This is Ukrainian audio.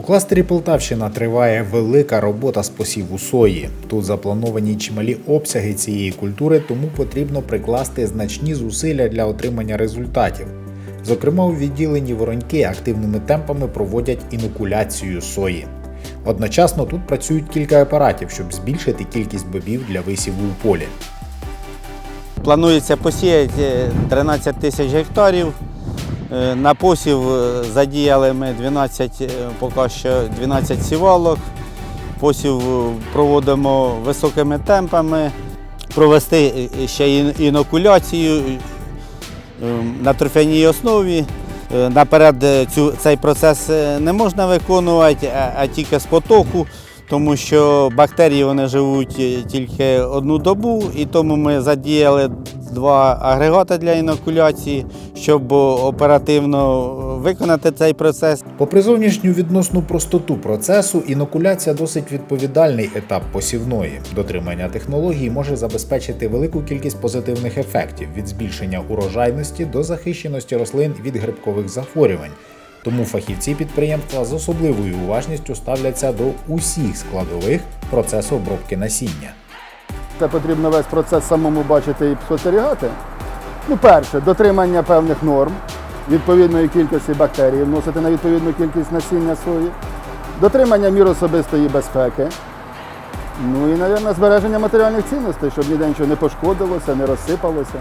кластері Полтавщина триває велика робота з посіву сої. Тут заплановані чималі обсяги цієї культури, тому потрібно прикласти значні зусилля для отримання результатів. Зокрема, у відділенні вороньки активними темпами проводять інокуляцію сої. Одночасно тут працюють кілька апаратів, щоб збільшити кількість бобів для висіву у полі. Планується посіяти 13 тисяч гектарів. Е, На посів е, задіяли ми 12, е, поки що 12 сівалок. Посів проводимо високими темпами. Провести ще інокуляцію на торфяній основі. Наперед цю, цей процес не можна виконувати, а, а тільки з потоку, тому що бактерії вони живуть тільки одну добу, і тому ми задіяли два агрегати для інокуляції, щоб оперативно виконати цей процес. Попри зовнішню відносну простоту процесу, інокуляція досить відповідальний етап посівної. Дотримання технологій може забезпечити велику кількість позитивних ефектів від збільшення урожайності до захищеності рослин від грибкових захворювань. Тому фахівці підприємства з особливою уважністю ставляться до усіх складових процесу обробки насіння. Це потрібно весь процес самому бачити і спостерігати. Ну, перше, дотримання певних норм, відповідної кількості бактерій, вносити на відповідну кількість насіння сої, дотримання мір особистої безпеки. Ну і, мабуть, збереження матеріальних цінностей, щоб ніде нічого не пошкодилося, не розсипалося.